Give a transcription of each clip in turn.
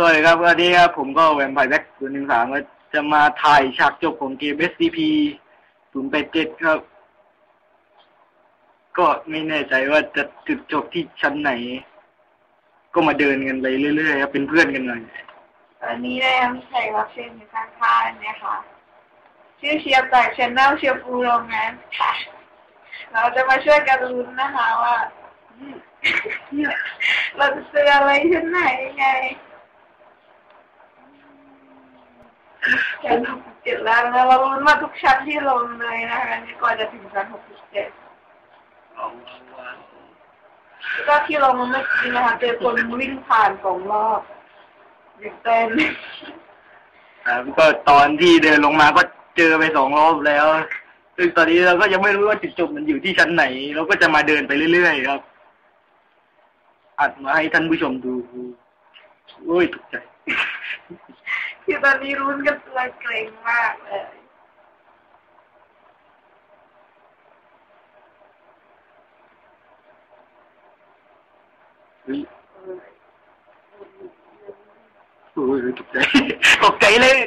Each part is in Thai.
สวัสดีครับวันนี้ครับผมก็แวมไพร์แบ็กศูนย์หนึ่งสามจะมาถ่ายฉากจบของเกม SCP ศูนย์แปดเจ็ดครับ ก็ไม่แน่ใจว่าจะจุดจบที่ชั้นไหน ก็มาเดินกันไปเรื่อยๆครับเป็นเพื่อนกันหน่อยวันนี้ได้มีแขกรับเชิญอยู่ข้างๆนะคะชื่อเชียบจากช anel เชียบฟูโรงงานค่ะ เราจะมาช่วยกันลุ้นนะคะว่าเราจะเจออะไรชั้นไหนยังไง ชั้นหกสิบเจ็ดแล้วนะเราลุ้นมาทุกชั้นที่ลงเลยนะคะนี่ก่อนจะถึงชั้นหกสิบเจ็ดก็ที่ลงเมื่อกี้นะคะเจอคนวิ่งผ่านสองรอบเด็กเต้นครับก็ตอนที่เดินลงมาก็เจอไปสองรอบแล้ว ซึ่งตอนนี้เราก็ยังไม่รู้ว่าจุดจบมันอยู่ที่ชั้นไหน เราก็จะมาเดินไปเรื่อยๆครับ อัดมาให้ท่านผู้ชมดูโอ้ยตกใจ ที่ตอนนี้รุ้นกันตัวเกรงมากเลยโอ้ยตกใจตกใจเลย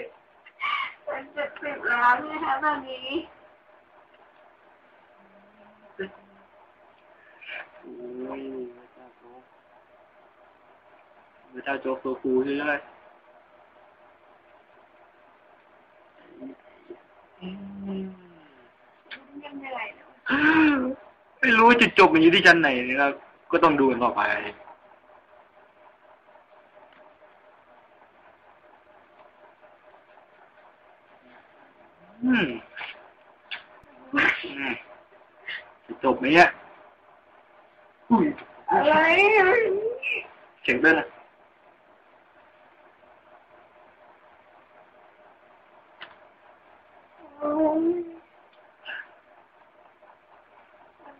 เป็นเจ็ดสิบแล้วนะคะตอนนี้โอ้ยพระเจ้าโจ๊กพระเจ้าโจ๊กตัวคูใช่ไหม รุ้นกันเหนื่อยเนอะ ไม่ รู้จุดจบมันอยู่ที่ชั้นไหนนะครับก็ต้องดูกันต่อไปอืมจบไหมเนี่ยอะไรเสียงเต้นอะอ้ย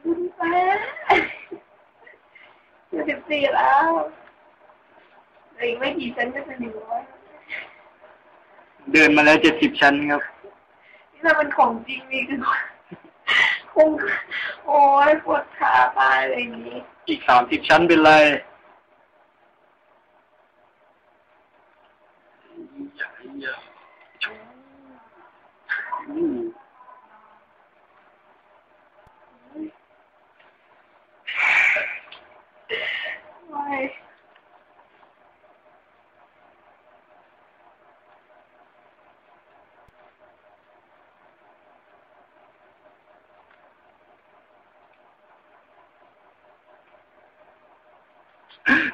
รุ้นไปเจ็ด สิบสี่แล้วเหลืออีกไม่กี่ชั้นก็จะหนึ่งร้อยเดินมาแล้วเจ็ดสิบชั้นครับนี่ถ้าเป็นของจริงนี่คือคงโอ้ยปวดขาตายอะไรอย่างนี้ อีกสามสิบชั้นเป็นไรอย่าอย่าอืม ไม่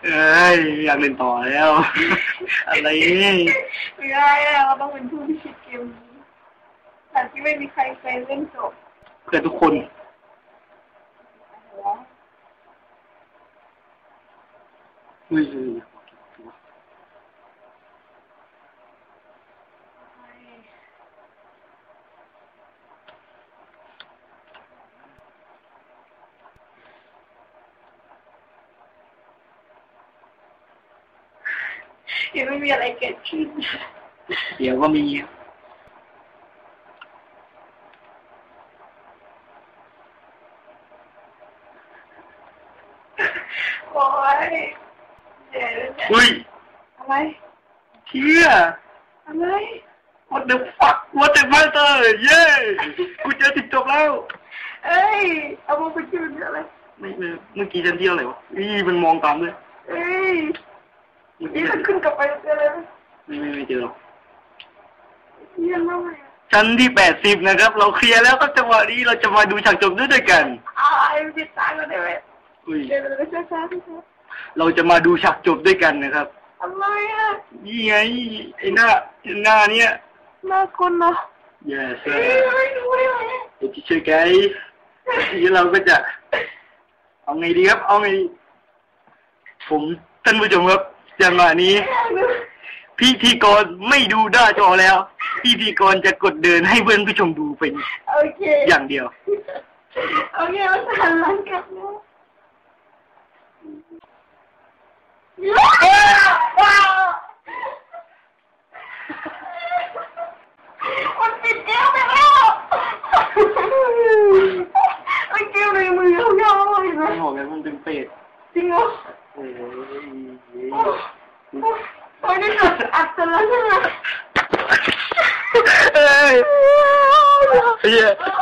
เอ้ยอยากเล่นต่อแล้ว อะไรนี่ไม่ได้แล้วเราต้องเป็นผู้ที่คิดเกมนี้แต่ที่ไม่มีใครเคยเล่นจบเพื่อทุกคนแล้ วอุ้ยยังไม่มีอะไรเกิดขึ้น เดี๋ยวก็มีโอ้ยเดี๋ยวเนี่ยอุ้ยอะไรเชี่ยอะไร what the fuck what the matter เย้กูเจอจุดจบแล้ว เอ้ย เอามาไปกินอะไรไม่ไม่เมื่อกี้ฉันเที่ยวอะไรวะนี่มันมองตามด้วยเอ้ยเมื่อ นี่กี้มันขึ้นกลับไปเจอเลยไหมไม่ไม่ไม่เจอหรอกเยี่ยมมากเลยชั้นที่แปดสิบนะครับ เราเคลียร์แล้วครับจังหวะนี้เราจะมาดูฉากจบด้วยด้วยกันอ้าวปิดตาก็ได้ไหมอุ้ยเดี๋ยวเราช้าช้าช้าเราจะมาดูฉากจบด้วยกันนะครับอะไรอะนี่ไงไอ้หน้าหน้าเนี้ยน่าคนเนาะ yes เฮ้ยไม่รู้เลยเดี๋ยวที่ช่วยไกด์ทีเราก็จะ เอาไงดีครับ เอาไง ผมท่านผู้ชมครับ จังหวะนี้ พิธีกรไม่ดูหน้าจอแล้ว พิธีกรจะกดเดินให้เพื่อนผู้ชมดูเป็นโอเคอย่างเดียว โอเคเราจะหันหลังกลับนะว้าวมันติดแก้วไปแล้วไอ้แก้วในมือยาวๆเลยนะไม่บอกเลยมันเป็นเป็ด จริงเหรอ โอ้ย โอ้โอ้ โอ้ย นี่ก